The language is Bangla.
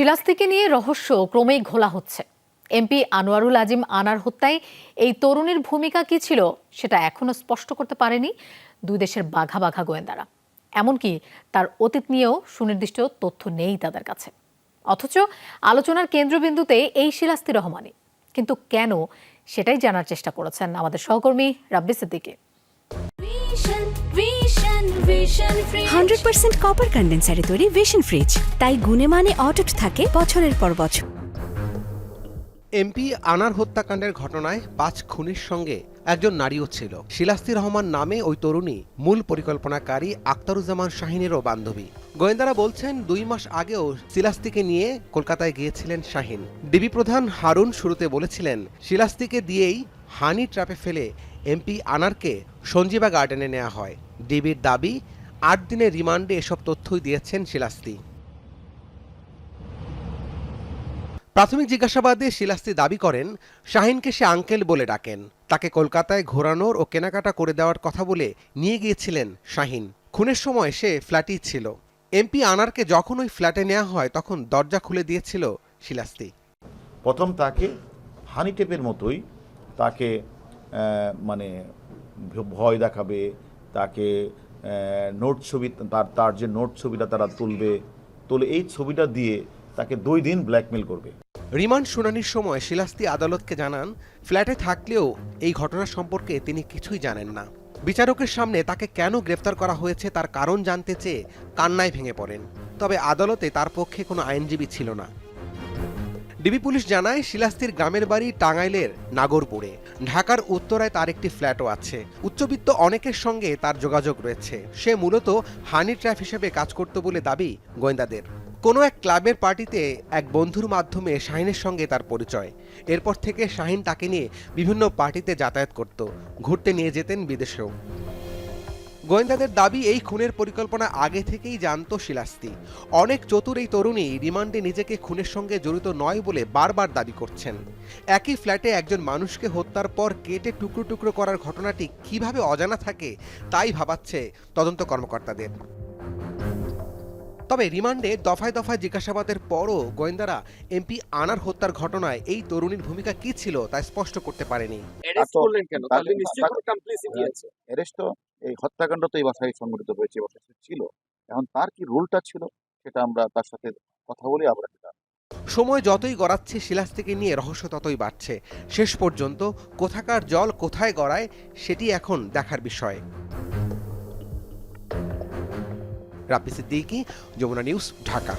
শিলাস্তিকে নিয়ে রহস্য ক্রমেই ঘোলা হচ্ছে। এমপি আনোয়ারুল আজিম আনার হত্যায় এই তরুণীর ভূমিকা কি ছিল সেটা এখনও স্পষ্ট করতে পারেনি দুই দেশের বাঘা বাঘা গোয়েন্দারা। এমনকি তার অতীত নিয়েও সুনির্দিষ্ট তথ্য নেই তাদের কাছে। অথচ আলোচনার কেন্দ্রবিন্দুতে এই শিলাস্তি রহমানই। কিন্তু কেন সেটাই জানার চেষ্টা করেছেন আমাদের সহকর্মী Rabbi Siddiqui. Hundred percent copper কন্ডেন্সারে তৈরি ভিশন ফ্রিজ তাই গুণে মানে অটুট থাকে বছরের পর বছর। এমপি আনার হত্যাকাণ্ডের ঘটনায় পাঁচ খুনির সঙ্গে একজন নারীও ছিল। শিলাস্তি রহমান নামে ওই তরুণী মূল পরিকল্পনাকারী আক্তারুজ্জামান শাহিনেরও বান্ধবী। গোয়েন্দারা বলছেন দুই মাস আগেও শিলাস্তিকে নিয়ে কলকাতায় গিয়েছিলেন শাহিন। ডিবি প্রধান হারুন শুরুতে বলেছিলেন শিলাস্তিকে দিয়েই হানি ট্র্যাপে ফেলে এমপি আনারকে সঞ্জীবা গার্ডেনে নেওয়া হয়। ডিবির দাবি, আট দিনের রিমান্ডে এসব তথ্যই দিয়েছেন শিলাস্তি প্রাথমিক জিজ্ঞাসাবাদে শিলাস্তি দাবি করেন, শাহিনকে সে আঙ্কেল বলে ডাকেন। তাকে কলকাতায় ঘোরানোর ও কেনাকাটা করে দেওয়ার কথা বলে নিয়ে গিয়েছিলেন শাহিন। খুনের সময় সে ফ্ল্যাটই ছিল। এমপি আনারকে যখন ওই ফ্ল্যাটে নেওয়া হয়, তখন দরজা খুলে দিয়েছিল শিলাস্তি প্রথম তাকে হানি টেপের মতোই তাকে মানে ভয় দেখাবে, তাকে নোট ছবি, তার তার যে নোট ছবিটা তারা তুলবে, তুলে এই ছবিটা দিয়ে তাকে দুই দিন ব্ল্যাকমেল করবে। রিমান্ড শুনানির সময় শিলাস্তি আদালতকে জানান, ফ্ল্যাটে থাকলেও এই ঘটনা সম্পর্কে তিনি কিছুই জানেন না। বিচারকের সামনে তাকে কেন গ্রেফতার করা হয়েছে তার কারণ জানতে চেয়ে কান্নায় ভেঙে পড়েন। তবে আদালতে তার পক্ষে কোনো আইনজীবী ছিল না। ডিবি পুলিশ জানায় শিলাস্তির গ্রামের বাড়ি টাঙ্গাইলের নাগরপুরে। ঢাকার উত্তরায় তার একটি ফ্ল্যাটও আছে। উচ্চবিত্ত অনেকের সঙ্গে তার যোগাযোগ রয়েছে। সে মূলত হানি ট্র্যাপ হিসেবে কাজ করত বলে দাবি গোয়েন্দাদের। কোনো এক ক্লাবের পার্টিতে এক বন্ধুর মাধ্যমে শাহিনের সঙ্গে তার পরিচয়। এরপর থেকে শাহিন তাকে নিয়ে বিভিন্ন পার্টিতে যাতায়াত করত। ঘুরতে নিয়ে যেতেন বিদেশেও। গোয়েন্দাদের দাবি এই খুনের পরিকল্পনা আগে থেকেই জানতো শিলাস্তি অনেক চতুর এই তরুণী রিমান্ডে নিজেকে খুনের সঙ্গে জড়িত নয় বলে বারবার দাবি করছেন। একই ফ্ল্যাটে একজন মানুষকে হত্যার পর কেটে টুকরো টুকরো করার ঘটনাটি কীভাবে অজানা থাকে তাই ভাবাচ্ছে তদন্ত কর্মকর্তাদের। তবে রিমান্ডে দফায় দফায় জিজ্ঞাসাবাদের পরও গোয়েন্দারা এমপি আনার হত্যার ঘটনায় এই তরুণীর ভূমিকা কি ছিল তা স্পষ্ট করতে পারেনি। এই হত্যাকাণ্ড তো এই বাসায় সংঘটিত হয়েছে বাসায় ছিল। এখন তার কি রোলটা ছিল সেটা আমরা তার সাথে কথা বলে আমরা সেটা সময় যতই গড়াচ্ছে, শিলাস্তিকে নিয়ে রহস্য ততই বাড়ছে। শেষ পর্যন্ত কোথাকার জল কোথায় গড়ায়, সেটি এখন দেখার বিষয়। রাব্বি সিদ্দিকি, যমুনা নিউজ, ঢাকা।